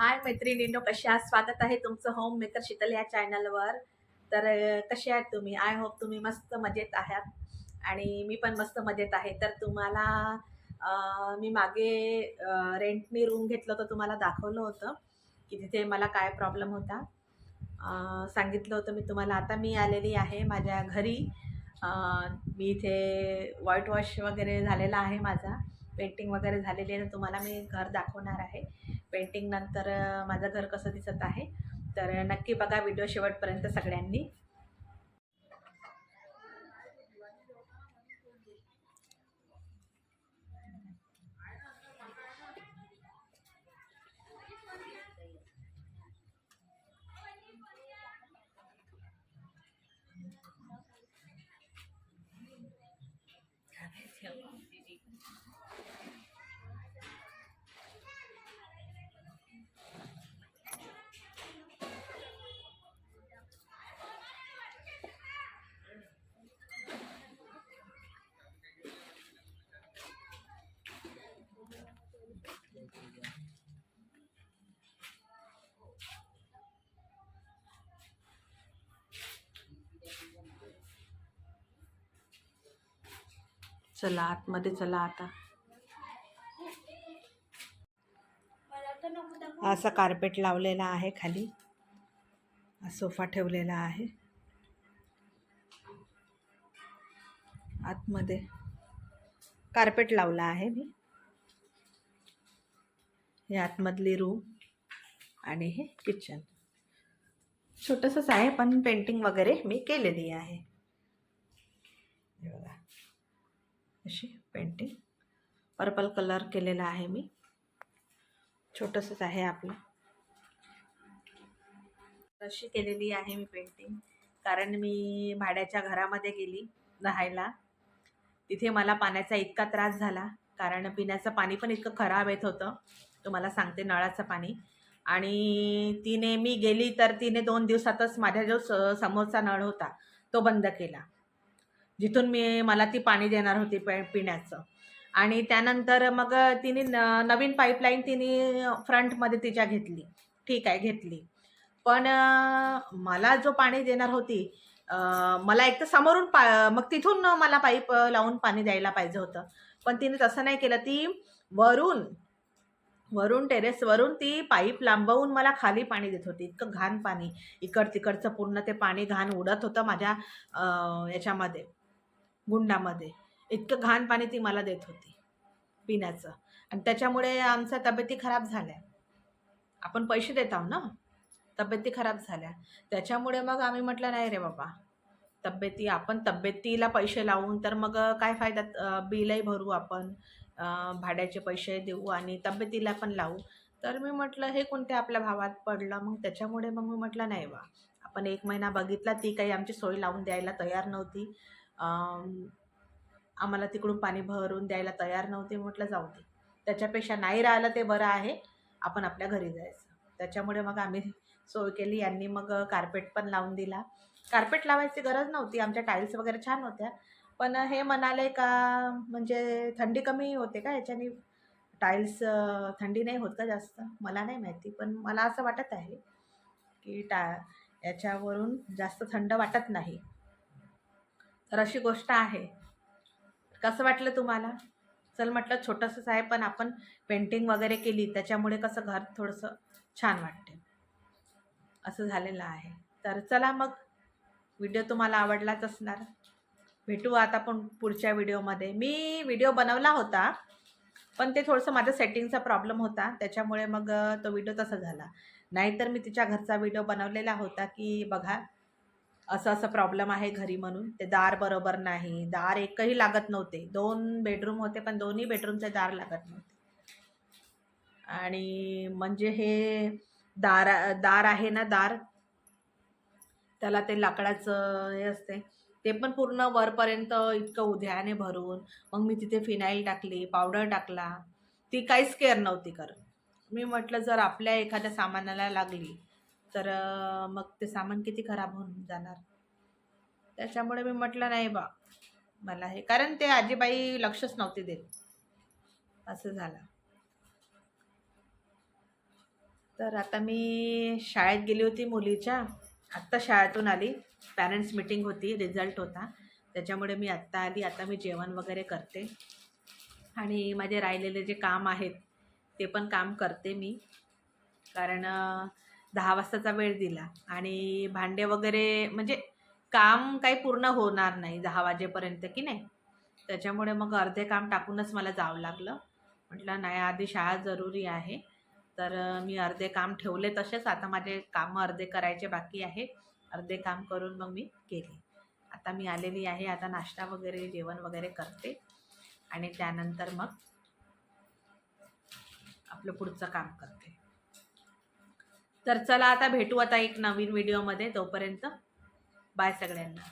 हाय मैत्रिणींनो कशा स्वागत आहे तुमचं होम मेकर शीतल या चॅनलवर तर कसे आहात तुम्ही? आय होप तुम्ही मस्त मजेत आहात. आणि मी पण मस्त मजेत आहे. तर तुम्हाला मी मागे रेंटनी रूम घेतलं होतं तुम्हाला दाखवलं होतं की तिथे मला काय प्रॉब्लेम होता. सांगितलं होतं मी तुम्हाला. आता मी आलेली आहे माझ्या घरी. मी इथे व्हाईट वॉश वगैरे झालेला आहे माझा. पेंटिंग वगैरे झालेली आहे. तर तुम्हाला मी घर दाखवणार आहे. पेंटिंग नंतर माझं घर कसं दिसत आहे तर नक्की बघा व्हिडिओ शेवटपर्यंत सगळ्यांनी. चला आतमध्ये चला आता. असा कार्पेट लावलेला आहे खाली. सोफा ठेवलेला आहे. आतमध्ये कार्पेट लावला आहे मी. हे आतमधली रूम आणि हे किचन छोटंसंच आहे पण पेंटिंग वगैरे मी केलेली आहे. हे बघा. अशी पेंटिंग पर्पल कलर केलेला आहे मी. छोटंसंच आहे आपलं. अशी केलेली आहे मी पेंटिंग कारण मी भाड्याच्या घरामध्ये गेली राहायला. तिथे मला पाण्याचा इतका त्रास झाला. कारण पिण्याचं पाणी पण इतकं खराब येत होतं. तुम्हाला सांगते नळाचं पाणी. आणि तिने मी गेली तर तिने दोन दिवसातच माझ्या जो स समोरचा नळ होता तो बंद केला. जिथून मी मला ती पाणी देणार होती पे पिण्याचं. आणि त्यानंतर मग तिने न नवीन पाईपलाईन तिने फ्रंटमध्ये तिच्या घेतली. ठीक आहे घेतली. पण मला जो पाणी देणार होती मला एक तर समोरून पा मग तिथून मला पाईप लावून पाणी द्यायला पाहिजे होतं. पण तिने तसं नाही केलं. ती वरून वरून टेरेसवरून ती पाईप लांबवून मला खाली पाणी देत होती. इतकं घाण पाणी. इकड तिकडचं पूर्ण ते पाणी घाण उडत होतं माझ्या याच्यामध्ये. गुंडामध्ये. इतकं घाण पाणी ती मला देत होती पिण्याचं. आणि त्याच्यामुळे आमच्या तब्येती खराब झाल्या. आपण पैसे देत आहो ना? तब्येती खराब झाल्या. त्याच्यामुळे मग आम्ही म्हटलं नाही रे बाबा तब्येती आपण तब्येतीला पैसे लावून तर मग काय फायदा बिलही भरू आपण भाड्याचे पैसे देऊ आणि तब्येतीला पण लावू. तर मी म्हटलं हे कोणत्या आपल्या भावात पडलं? मग त्याच्यामुळे मग मी म्हटलं नाही बा आपण एक महिना बघितला ती काही आमची सोय लावून द्यायला तयार नव्हती. आम्हाला तिकडून पाणी भरून द्यायला तयार नव्हते म्हटलं जाऊ दे. त्याच्यापेक्षा नाही राहिलं ते बरं आहे आपण आपल्या घरी जायचं. त्याच्यामुळे मग आम्ही सोय केली यांनी मग कार्पेट पण लावून दिला. कार्पेट लावायची गरज नव्हती आमच्या टाईल्स वगैरे छान होत्या. पण हे म्हणाले का म्हणजे थंडी कमी होते का याच्याने? टाईल्स थंडी नाही होत का जास्त? मला नाही माहिती पण मला असं वाटत आहे की टा याच्यावरून जास्त थंड वाटत नाही. तर अशी गोष्ट आहे. कसं वाटलं तुम्हाला? चल म्हटलं छोटंसंच आहे पण आपण पेंटिंग वगैरे केली त्याच्यामुळे कसं घर थोडंसं छान वाटते. असं झालेलं आहे. तर चला मग व्हिडिओ तुम्हाला आवडलाच असणार. भेटू आता पण पुढच्या व्हिडिओमध्ये मी व्हिडिओ बनवला होता पण ते थोडंसं माझ्या सेटिंगचा प्रॉब्लेम होता त्याच्यामुळे मग तो व्हिडिओ तसा झाला. नाहीतर मी तिच्या घरचा व्हिडिओ बनवलेला होता की बघा असं असं प्रॉब्लेम आहे घरी म्हणून. ते दार बरोबर नाही. दार एकही लागत नव्हते. दोन बेडरूम होते पण दोन्ही बेडरूमचे दार लागत नव्हते. आणि म्हणजे हे दार दार आहे ना दार? त्याला ते लाकडाचं हे असते. ते पण पूर्ण वरपर्यंत इतकं उद्याने भरून. मग मी तिथे फिनाईल टाकली पावडर टाकला. ती काहीच केअर नव्हती करत. मी म्हटलं जर आपल्या एखाद्या सामानाला लागली तर मग ते सामान किती खराब होऊन जाणार? त्याच्यामुळे मी म्हटलं नाही बा मला हे कारण ते आजीबाई लक्षच नव्हती देत. असं झालं. तर आता मी शाळेत गेली होती मुलीच्या. आत्ता शाळेतून आली. पॅरेंट्स मीटिंग होती रिझल्ट होता. त्याच्यामुळे मी आत्ता आली. आता मी जेवण वगैरे करते. आणि माझे राहिलेले जे काम आहेत ते पण काम करते मी. कारण दहा वाजताचा वेळ दिला. आणि भांडे वगैरे म्हणजे काम काही पूर्ण होणार नाही दहा वाजेपर्यंत की नाही. त्याच्यामुळे मग अर्धे काम टाकूनच मला जावं लागलं. म्हटलं नाही आधी शाळा जरुरी आहे. तर मी अर्धे काम ठेवले तसेच. आता माझे कामं अर्धे करायचे बाकी आहे. अर्धे काम करून मग मी केले आता मी आलेली आहे. आता नाश्ता वगैरे जेवण वगैरे करते. आणि त्यानंतर मग आपलं पुढचं काम करते. तर चला आता भेटू आता एक नवीन व्हिडिओमध्ये तोपर्यंत. बाय सगळ्यांना.